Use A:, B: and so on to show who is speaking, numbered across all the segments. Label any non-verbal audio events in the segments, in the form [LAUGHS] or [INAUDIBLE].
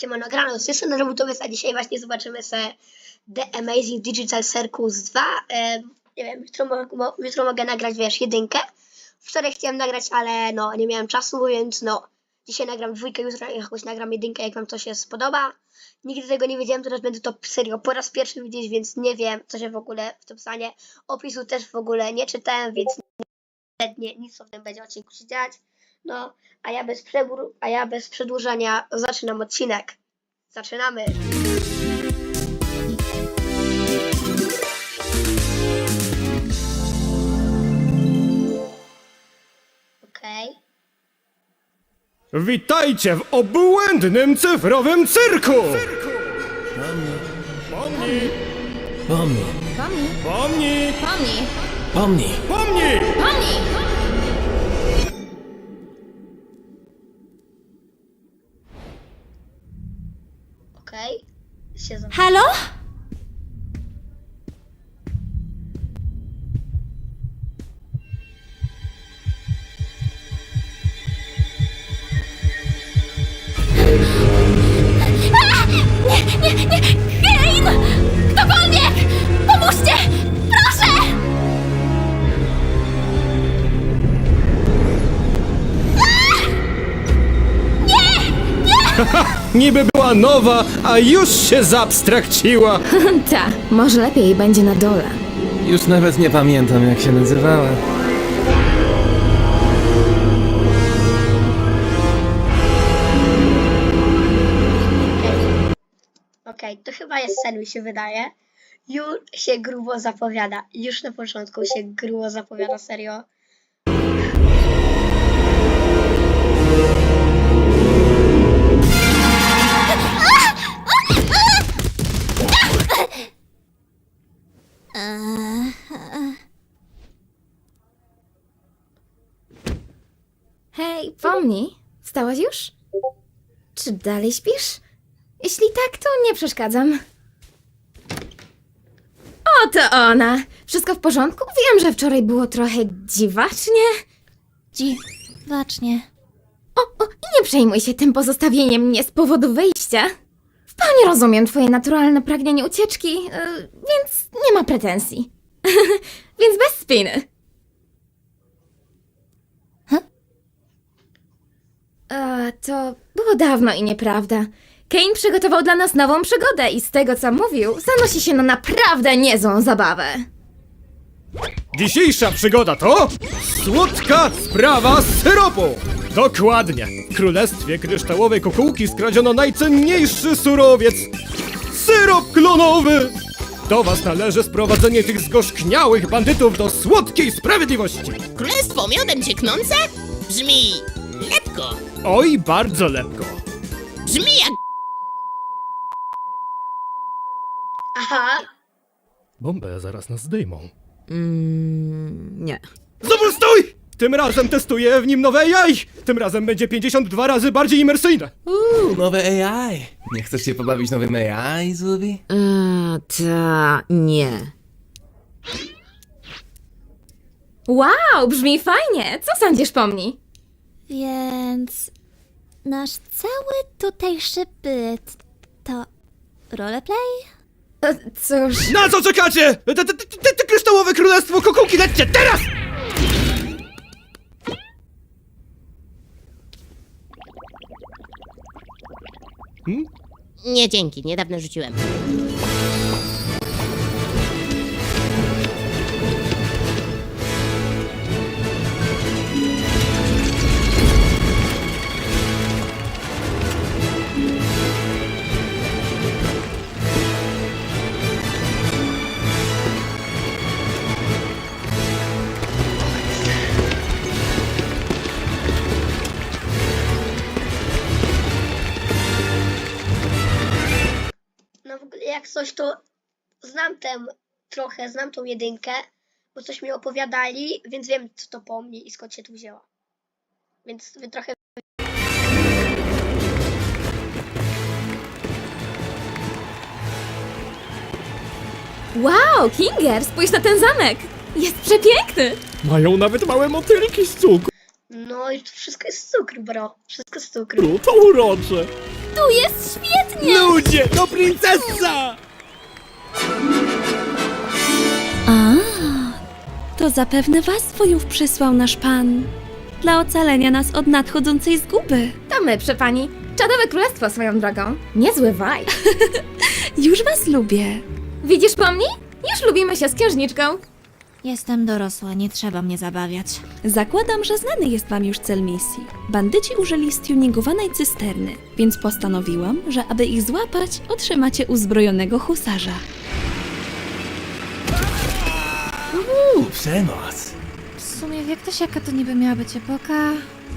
A: Siemano, grano, jestem na Robutowiec, a dzisiaj właśnie zobaczymy se The Amazing Digital Circus 2. Em, nie wiem, jutro, mo- jutro mogę nagrać, wiesz, jedynkę. Wczoraj chciałem nagrać, ale no, nie miałem czasu, więc no, dzisiaj nagram dwójkę, jutro jakoś nagram jedynkę, jak wam to się spodoba. Nigdy tego nie wiedziałem, teraz będę to serio po raz pierwszy widzieć, więc nie wiem, co się w ogóle w tym stanie. Opisu też w ogóle nie czytałem, więc nie, nic w tym będzie odcinku się dziać. No, a ja bez, przebór, a ja bez przedłużania zaczynam odcinek. Zaczynamy. Okej.
B: Witajcie w obłędnym cyfrowym cyrku! Pomnij,
C: Pomnij,
B: pomnij,
C: pomnij,
B: pomnij,
C: pomnij,
B: pomnij!
C: pomnij!
B: Nowa, a już się zabstrakciła! [LAUGHS]
C: Ta, może lepiej będzie na dole.
D: Już nawet nie pamiętam, jak się nazywała.
A: Okej, to chyba jest sen, mi się wydaje. Już się grubo zapowiada. Już na początku się grubo zapowiada, serio.
C: Hej, pomnij. Wstałaś już? Czy dalej śpisz? Jeśli tak, to nie przeszkadzam. Oto ona! Wszystko w porządku? Wiem, że wczoraj było trochę dziwacznie.
E: Dziwacznie.
C: O, o, nie przejmuj się tym pozostawieniem mnie z powodu wyjścia. W pełni rozumiem twoje naturalne pragnienie ucieczki, yy, więc nie ma pretensji. [LAUGHS] więc bez spiny. A, to było dawno i nieprawda. Kane przygotował dla nas nową przygodę i z tego co mówił, zanosi się na naprawdę niezłą zabawę.
B: Dzisiejsza przygoda to słodka sprawa syropu! Dokładnie! W królestwie kryształowej kukułki skradziono najcenniejszy surowiec syrop klonowy! Do was należy sprowadzenie tych zgorzkniałych bandytów do słodkiej sprawiedliwości!
F: Królestwo miodem cieknące? Brzmi lepko.
B: Oj, bardzo lepko!
F: Brzmi jak
A: Aha,
B: Bombę zaraz nas zdejmą.
G: Nie.
B: Znowu stój! Tym razem testuję w nim nowe AI! Tym razem będzie 52 razy bardziej imersyjne!
D: Uuu, nowe AI. Nie chcesz się pobawić nowym AI, Zubi?
G: A, ta, nie.
C: Wow, brzmi fajnie! Co sądzisz po mnie?
E: Więc nasz cały tutejszy byt to roleplay?
C: E, Cóż,
B: Na co czekacie? Te, te, te, te, te kryształowe królestwo kukułki lećcie teraz!
F: Nie dzięki, niedawno rzuciłem.
A: Trochę, znam tą jedynkę, bo coś mi opowiadali, więc wiem co to po mnie i skąd się tu wzięła. Więc wy trochę
C: wow, Kinger, spójrz na ten zamek! Jest przepiękny!
B: Mają nawet małe motylki z cukru,
A: No i to wszystko jest cukr, bro. Wszystko jest cukr.
B: to urocze!
E: Tu jest świetnie!
B: Ludzie, to princesa!
H: To zapewne was wojów przysłał nasz pan. Dla ocalenia nas od nadchodzącej zguby.
C: To my, przy pani. Czadowe królestwo swoją drogą. Niezły waj. [LAUGHS]
H: Już was lubię.
C: Widzisz pomni? Już lubimy się z księżniczką.
E: Jestem dorosła, nie trzeba mnie zabawiać.
H: Zakładam, że znany jest wam już cel misji. Bandyci użyli stuningowanej cysterny, więc postanowiłam, że aby ich złapać, otrzymacie uzbrojonego husarza.
D: Uuu, przemoc.
E: W sumie wie ktoś, jaka to niby miała być epoka?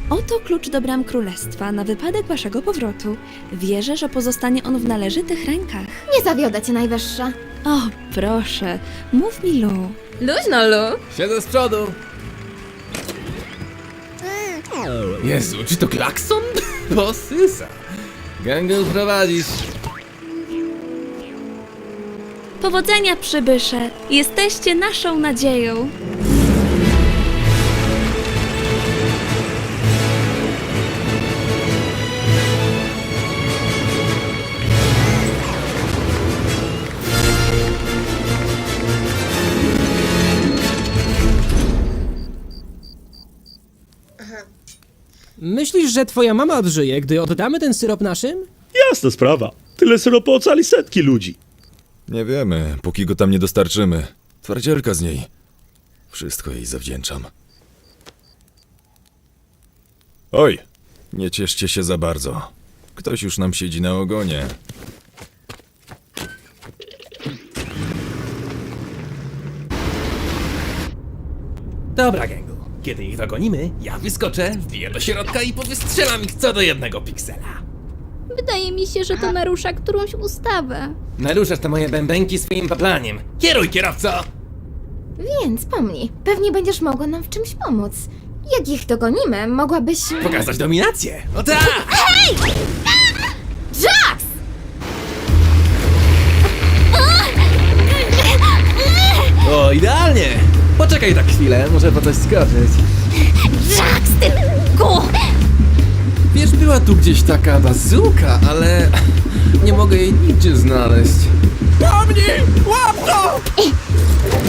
H: Oto klucz do bram królestwa na wypadek waszego powrotu. Wierzę, że pozostanie on w należytych rękach.
C: Nie zawiodę cię najwyższa.
H: O, proszę, mów mi Lu.
C: Luźno, Lu.
D: Siedzę z przodu. Jezu, czy to klakson? [LAUGHS] Bosysa. Gangu prowadzisz.
H: Powodzenia, przybysze! Jesteście naszą nadzieją!
I: Myślisz, że twoja mama odżyje, gdy oddamy ten syrop naszym?
B: Jasna sprawa. Tyle syropu ocali setki ludzi.
J: Nie wiemy, póki go tam nie dostarczymy. Twardzielka z niej. Wszystko jej zawdzięczam. Oj, nie cieszcie się za bardzo. Ktoś już nam siedzi na ogonie.
D: Dobra, gangu. Kiedy ich dogonimy, ja wyskoczę, wbiję do środka i powystrzelam ich co do jednego piksela.
E: Wydaje mi się, że to narusza którąś ustawę.
D: Naruszasz te moje bębenki swoim paplaniem. Kieruj, kierowco!
C: Więc pomni, pewnie będziesz mogła nam w czymś pomóc. Jak ich dogonimy, mogłabyś...
D: Pokazać dominację. O tak!
C: Jax!
D: O, idealnie! Poczekaj tak chwilę, muszę po coś skoczyć.
E: Jax, ty!
D: Wiesz, była tu gdzieś taka bazuka, ale nie mogę jej nigdzie znaleźć. Pomnij! Łap to!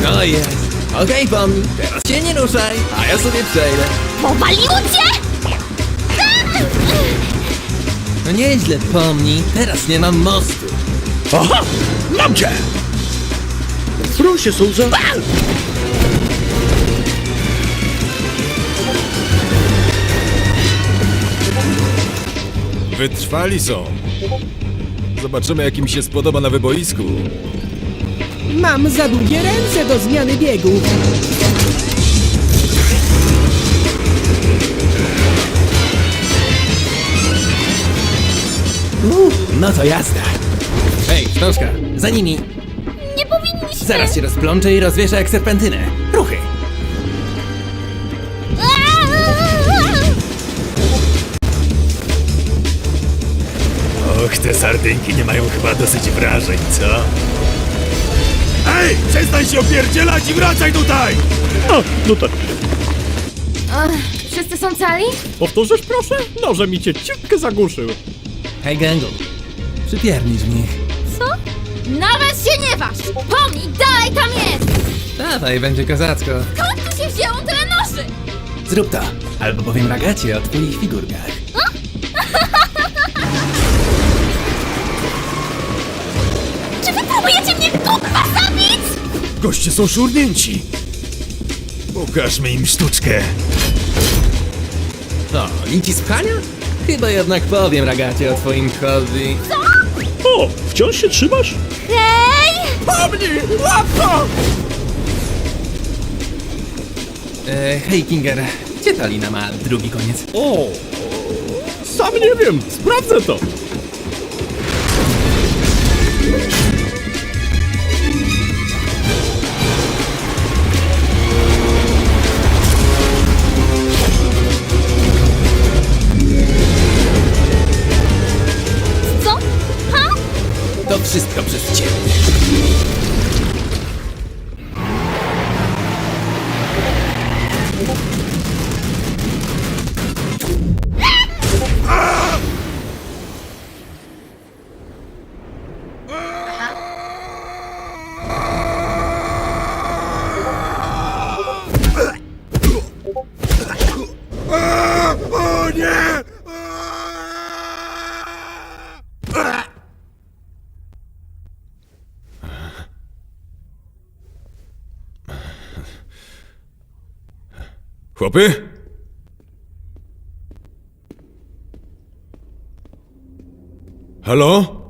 D: No jest. Okej, pomnij, teraz się nie ruszaj, a ja sobie przejdę.
E: Powaliło cię?
D: No nieźle, pomnij, teraz nie mam mostu.
B: Aha! Mam cię! Proszę, Souza.
J: Wytrwali są. Zobaczymy, jak im się spodoba na wyboisku.
I: Mam za długie ręce do zmiany biegów.
D: No to jazda. Hej, wstążka, za nimi.
E: Nie powinniście!
D: Zaraz się rozplączę i rozwieszę jak serpentynę.
B: Te sardynki nie mają chyba dosyć wrażeń, co? Ej, przestań się opierdzielać i wracaj tutaj! A, no tak.
C: Wszyscy są cali?
B: Powtórzysz proszę? Noże mi cię ciutkę zagłuszył.
D: Hej, gangu. Przypiernicz mnie.
C: Nawet się nie waż! Pomni, dalej tam jest!
D: Dawaj, będzie kozacko.
C: Skąd tu się wzięło tyle noży?
D: Zrób to. Albo powiem ragacie o twoich figurkach.
E: Próbujecie mnie kurwa zabić?
B: Goście są szurnięci. Pokażmy im sztuczkę.
D: No, linki z pchania? Chyba jednak powiem ragacie o twoim hobby.
B: O, wciąż się trzymasz?
E: Hej!
B: Pomnij, łatwo!
D: E, hej, Kinger. Gdzie ta lina ma drugi koniec?
B: O, sam nie wiem, sprawdzę to.
D: To wszystko przez ciebie.
J: Chłopy? Halo?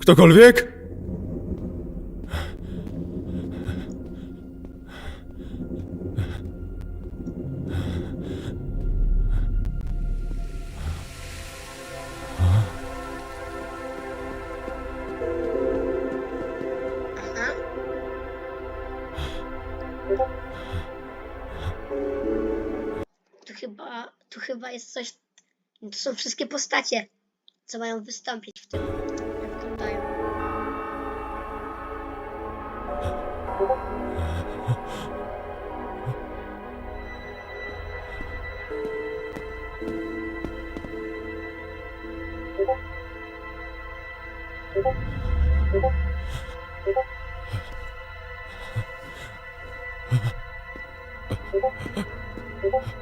J: Ktokolwiek?
A: Są wszystkie postacie, co mają wystąpić w tym. Jak wyglądają.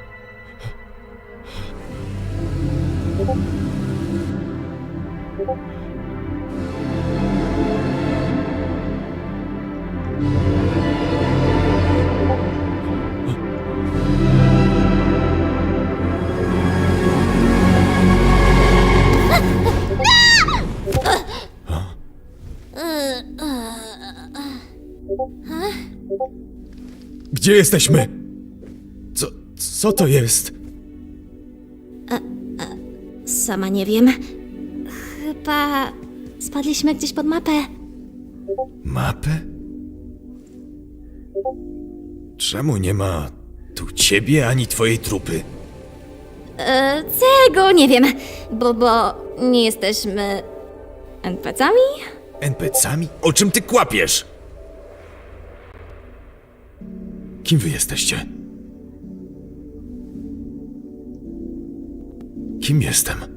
A: [LAUGHS]
J: Gdzie jesteśmy? Co, co to jest?
E: Sama nie wiem. Chyba spadliśmy gdzieś pod mapę.
J: Mapę? Czemu nie ma tu ciebie ani twojej trupy?
E: E, tego nie wiem, bo, bo nie jesteśmy NPC-ami?
J: NPC-ami? O czym ty kłapiesz? Kim wy jesteście? Kim jestem?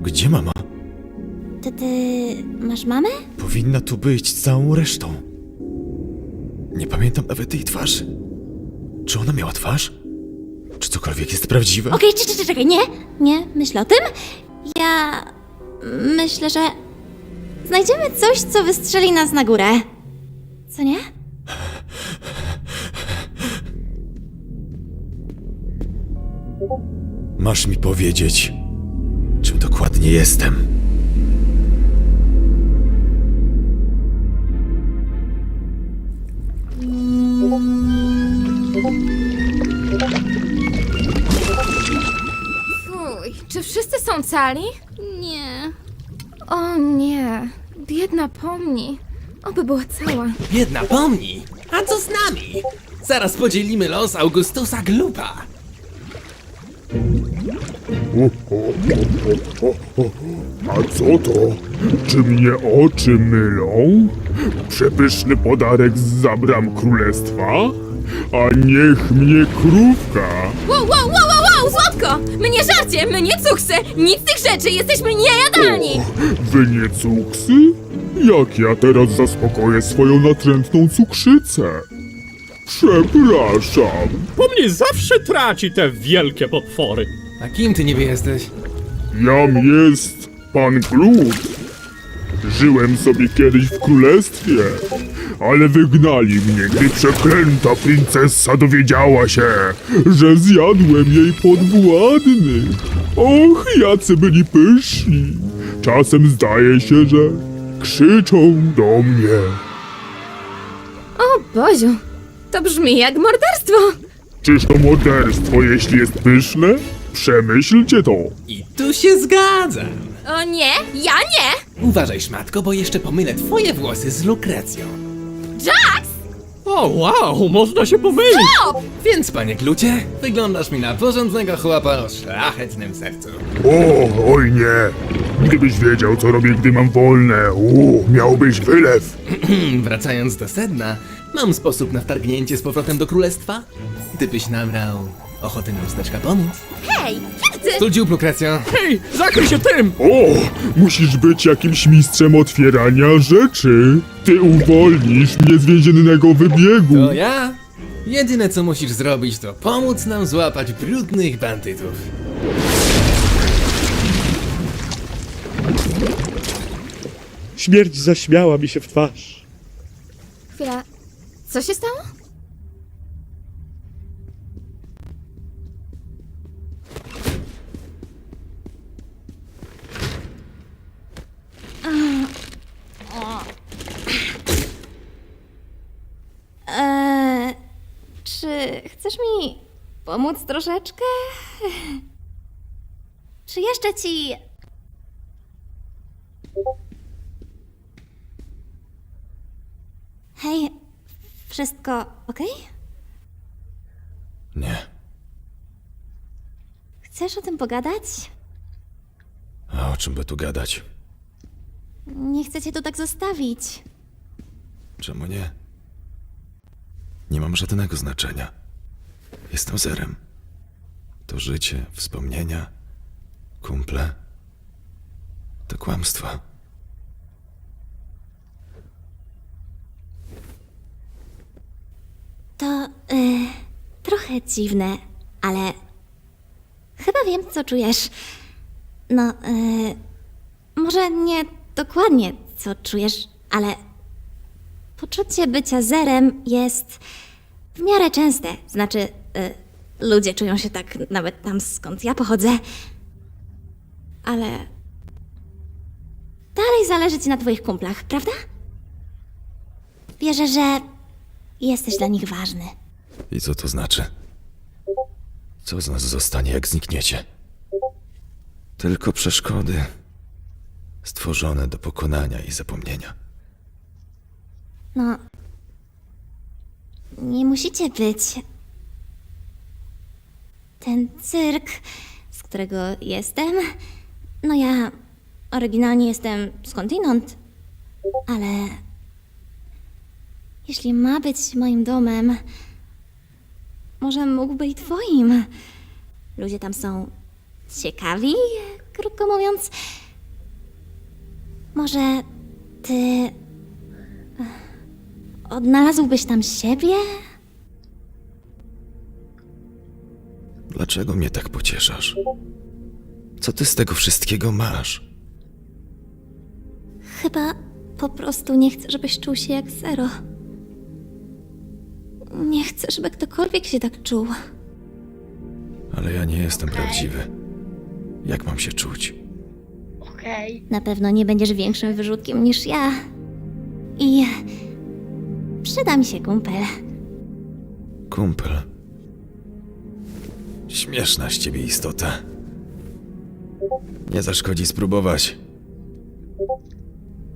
J: Gdzie mama?
E: Ty, ty masz mamę?
J: Powinna tu być z całą resztą. Nie pamiętam nawet jej twarzy. Czy ona miała twarz? Czy cokolwiek jest prawdziwe?
E: Okej, okay, czekaj, czekaj, nie, nie, myślę o tym. Ja myślę, że znajdziemy coś, co wystrzeli nas na górę. Co nie?
J: Masz mi powiedzieć, czym dokładnie jestem.
C: Fuj, czy wszyscy są cali?
E: Nie.
C: O nie, biedna pomni. Oby była cała.
D: Biedna pomni! A co z nami? Zaraz podzielimy los Augustusa Glupa.
K: A co to? Czy mnie oczy mylą? Przepyszny podarek z zabram królestwa? A niech mnie krówka!
C: Wow, wow, wow, wow, wow, słodko! My nie żarcie, my nie cuksy, nic z tych rzeczy, jesteśmy niejadalni!
K: Wy nie cuksy? Jak ja teraz zaspokoję swoją natrętną cukrzycę? Przepraszam.
B: Pomni zawsze traci te wielkie potwory.
D: A kim ty niby jesteś?
K: Jam jest pan Glut. Żyłem sobie kiedyś w królestwie, ale wygnali mnie, gdy przeklęta princesa dowiedziała się, że zjadłem jej podwładnych. Och, jacy byli pyszni. Czasem zdaje się, że krzyczą do mnie.
C: O Boziu, to brzmi jak morderstwo!
K: Czyż to morderstwo, jeśli jest pyszne? Przemyślcie to.
D: I tu się zgadzam.
C: O nie, ja nie!
D: Uważaj, szmatko, bo jeszcze pomylę twoje włosy z lukrecją.
C: Jax!
B: O wow, można się pomylić.
D: Więc, panie Glucie, wyglądasz mi na porządnego chłopa o szlachetnym sercu.
K: O, oj nie. Gdybyś wiedział, co robię, gdy mam wolne, u, miałbyś wylew. [CLEARS THROAT]
D: Wracając do sedna, mam sposób na wtargnięcie z powrotem do królestwa. Gdybyś nabrał ochoty nam steczka pomóc.
C: Hej, ty!
D: Tu dziób, lukrecjo.
B: Hej, zakryj się tym!
K: O, musisz być jakimś mistrzem otwierania rzeczy. Ty uwolnisz mnie z więziennego wybiegu.
D: To ja? Jedyne co musisz zrobić, to pomóc nam złapać brudnych bandytów.
K: Śmierć zaśmiała mi się w twarz.
C: Chwila, co się stało?
E: Pomóc troszeczkę? Czy jeszcze ci. Hej, wszystko ok?
J: Nie.
E: Chcesz o tym pogadać?
J: A o czym by tu gadać?
E: Nie chcę cię tu tak zostawić.
J: Czemu nie? Nie mam żadnego znaczenia. Jestem zerem. To życie, wspomnienia, kumple. To kłamstwa.
E: To y, trochę dziwne, ale chyba wiem, co czujesz. No, y, może nie dokładnie, co czujesz, ale poczucie bycia zerem jest w miarę częste. Znaczy, ludzie czują się tak nawet tam, skąd ja pochodzę. Ale dalej zależy ci na twoich kumplach, prawda? Wierzę, że jesteś dla nich ważny.
J: I co to znaczy? Co z nas zostanie, jak znikniecie? Tylko przeszkody stworzone do pokonania i zapomnienia.
E: No. Nie musicie być. Ten cyrk, z którego jestem. No ja oryginalnie jestem skądinąd, ale. Jeśli ma być moim domem, może mógłby i twoim. Ludzie tam są ciekawi, krótko mówiąc. Może ty Odnalazłbyś tam siebie?
J: Dlaczego mnie tak pocieszasz? Co ty z tego wszystkiego masz?
E: Chyba po prostu nie chcę, żebyś czuł się jak zero. Nie chcę, żeby ktokolwiek się tak czuł.
J: Ale ja nie jestem prawdziwy. Jak mam się czuć?
A: Okej.
E: Na pewno nie będziesz większym wyrzutkiem niż ja. I przyda mi się kumpel.
J: Kumpel. Śmieszna z ciebie istota. Nie zaszkodzi spróbować.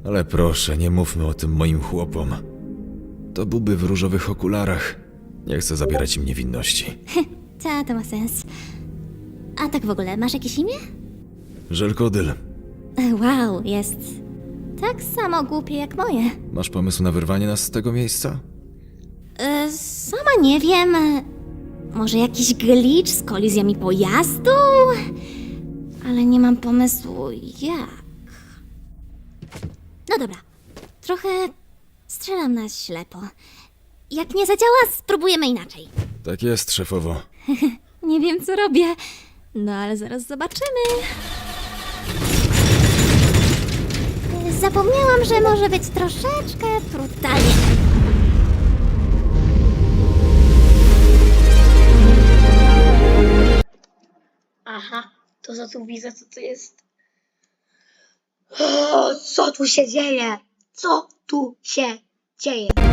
J: Ale proszę, nie mówmy o tym moim chłopom. To buby w różowych okularach. Nie chcę zabierać im niewinności.
E: Ta, to ma sens. A tak w ogóle, masz jakieś imię?
J: Żelkodyl,
E: Wow, jest tak samo głupie jak moje.
J: masz pomysł na wyrwanie nas z tego miejsca?
E: E, sama nie wiem. Może jakiś glitch z kolizjami pojazdu? Ale nie mam pomysłu jak. No dobra, trochę strzelam na ślepo. Jak nie zadziała, spróbujemy inaczej.
J: Tak jest, szefowo. [LAUGHS]
E: Nie wiem, co robię. No ale zaraz zobaczymy. Zapomniałam, że może być troszeczkę brutalnie.
A: Aha, to co tu widzę, co to jest? O, co tu się dzieje? Co tu się dzieje?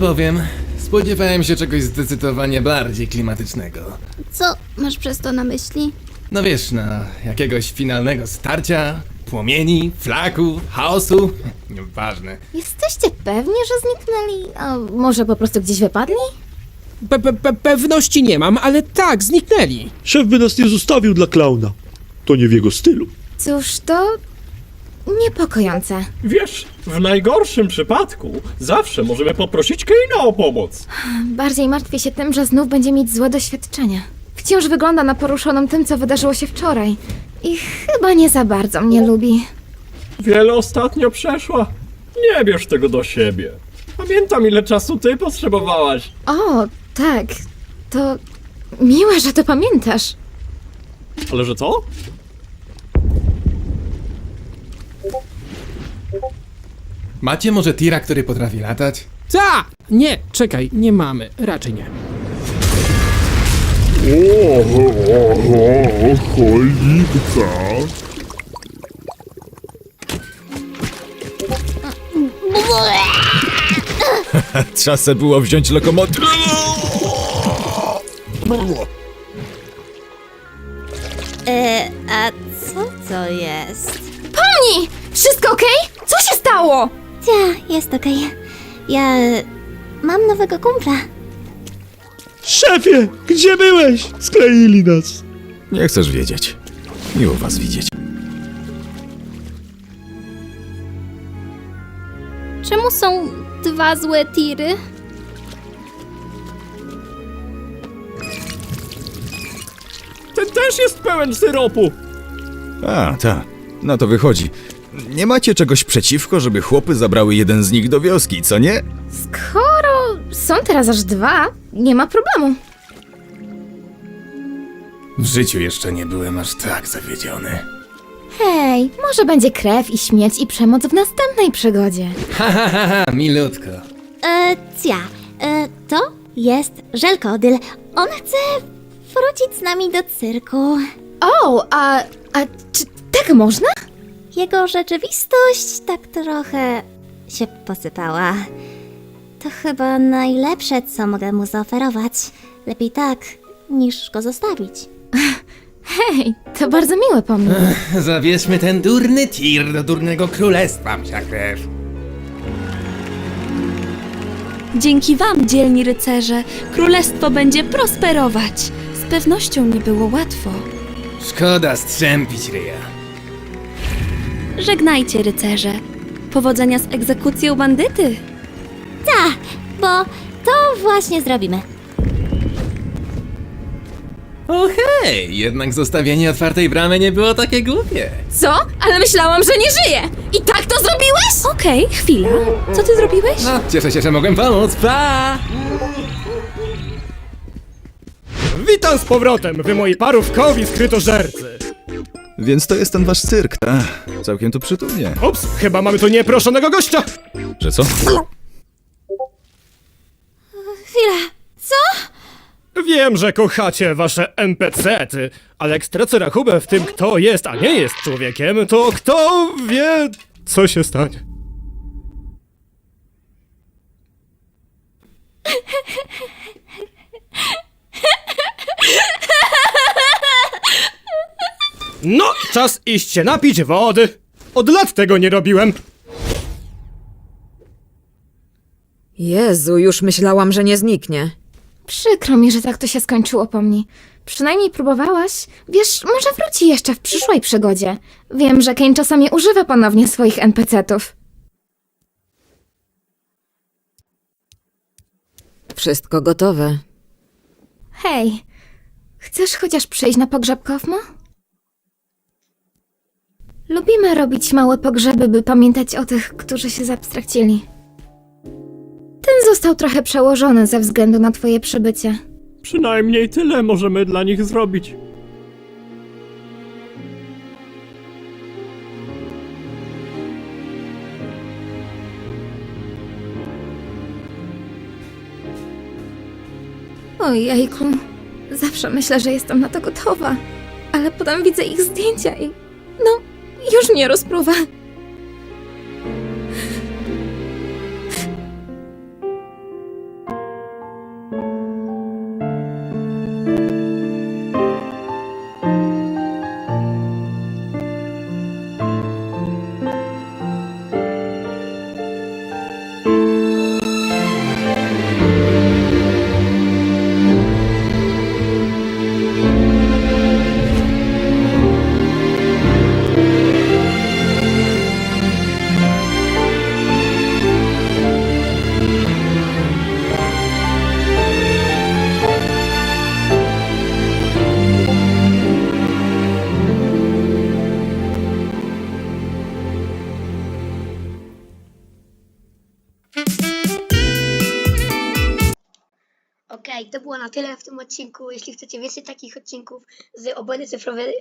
D: Powiem. Spodziewałem się czegoś zdecydowanie bardziej klimatycznego.
E: Co masz przez to na myśli?
D: No wiesz, na jakiegoś finalnego starcia, płomieni, flaku, chaosu. Nieważne.
C: Jesteście pewni, że zniknęli? A może po prostu gdzieś wypadli?
I: Pe -pe -pe Pewności nie mam, ale tak, zniknęli.
K: Szef by nas nie zostawił dla klauna. To nie w jego stylu.
C: Cóż, to niepokojące.
B: Wiesz, w najgorszym przypadku zawsze możemy poprosić Keina o pomoc.
C: Bardziej martwię się tym, że znów będzie mieć złe doświadczenia. Wciąż wygląda na poruszoną tym, co wydarzyło się wczoraj. I chyba nie za bardzo mnie lubi.
B: Wiele ostatnio przeszła. Nie bierz tego do siebie. Pamiętam, ile czasu ty potrzebowałaś.
C: O, tak. To miłe, że to pamiętasz.
B: Ale że co?
D: Macie może tira, który potrafi latać?
I: Ta! Nie, czekaj, nie mamy. Raczej nie.
K: O, o.
J: Trzeba se było wziąć lokomotywę.
E: Jest
C: okej.
E: Ja e, mam nowego kumpla.
K: Szefie, gdzie byłeś? Skleili nas.
J: Nie chcesz wiedzieć. Miło was widzieć.
E: Czemu są dwa złe tiry?
B: Ten też jest pełen syropu.
J: A, ta. No to wychodzi. Nie macie czegoś przeciwko, żeby chłopy zabrały jeden z nich do wioski, co nie?
C: Skoro są teraz aż dwa, nie ma problemu.
D: W życiu jeszcze nie byłem aż tak zawiedziony.
C: Hej, może będzie krew i śmierć i przemoc w następnej przygodzie.
D: Ha, ha, ha, ha, milutko.
E: E, cia, e, to jest Żelkodyl. On chce wrócić z nami do cyrku.
C: O, a, a czy tak można?
E: Jego rzeczywistość tak trochę się posypała. To chyba najlepsze, co mogę mu zaoferować. Lepiej tak, niż go zostawić. [LAUGHS]
C: Hej, to bardzo miłe pomysł.
D: Zabierzmy ten durny tir do durnego królestwa, msia krew.
H: Dzięki wam, dzielni rycerze, królestwo będzie prosperować. Z pewnością nie było łatwo.
D: Szkoda strzępić ryja.
H: Żegnajcie, rycerze. Powodzenia z egzekucją bandyty.
E: Ta, bo to właśnie zrobimy.
D: O hej, jednak zostawienie otwartej bramy nie było takie głupie.
C: Co? Ale myślałam, że nie żyje! I tak to zrobiłeś?
H: Okej, chwila. Co ty zrobiłeś?
D: No, cieszę się, że mogłem pomóc. Pa!
B: Witam z powrotem, wy moi parówkowi skrytożercy.
J: Więc to jest ten wasz cyrk, ta? Całkiem tu przytulnie.
B: Ups, chyba mamy tu nieproszonego gościa.
J: Że co?
E: Chwila, co?
B: Wiem, że kochacie wasze NPC-ty, ale jak stracę rachubę w tym, kto jest, a nie jest człowiekiem, to kto wie, co się stanie. [LAUGHS] No, czas iść się napić wody. Od lat tego nie robiłem.
G: Jezu, już myślałam, że nie zniknie.
C: Przykro mi, że tak to się skończyło po mnie. Przynajmniej próbowałaś. Wiesz, może wróci jeszcze w przyszłej przygodzie. Wiem, że Kane czasami używa ponownie swoich NPC-tów.
G: Wszystko gotowe.
C: Hej, chcesz chociaż przyjść na pogrzeb Kofmo? Lubimy robić małe pogrzeby, by pamiętać o tych, którzy się zabstrakcili. Ten został trochę przełożony ze względu na twoje przybycie.
B: Przynajmniej tyle możemy dla nich zrobić.
C: Ojejku, zawsze myślę, że jestem na to gotowa, ale potem widzę ich zdjęcia i... no, już mnie rozpruwa.
A: Odcinku. Jeśli chcecie więcej takich odcinków z obojny cyfrowy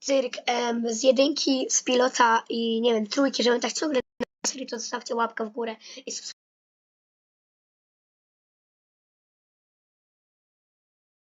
A: cyrk, em, z jedynki, z pilota i nie wiem, trójki, żebym tak ciągle na serii, to zostawcie łapkę w górę i subskrypcję.